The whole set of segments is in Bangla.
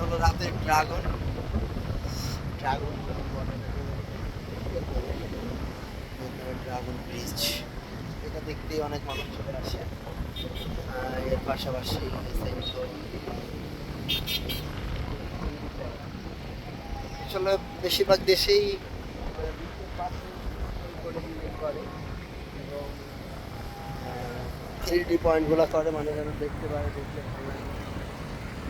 হলো রাতের ড্রাগন। Dragon dragon bridge. এটা দেখতে অনেক মানুষ চলে আসে এর পাশাপাশি আসলে বেশিরভাগ দেশেই থ্রি ডি পয়েন্টগুলো করে মানে যেন দেখতে পারে, দেখলে ভালো লাগে।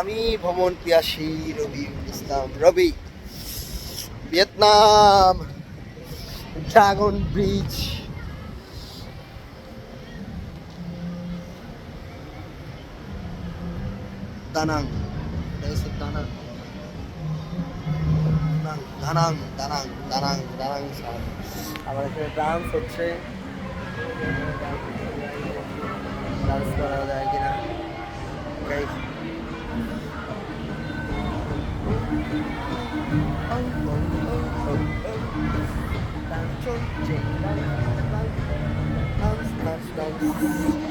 আমি ভ্রমণ পিয়াসী রবি ইসলাম রবি। ভিয়েতনাম ড্রাগন ব্রিজ দানাং এটা হচ্ছে দানাং দানাং দানাং দানাং দানাং দানাং সাউন্ড আবার এখানে ডান্স হচ্ছে ডান্স করা যায় কিনা guys.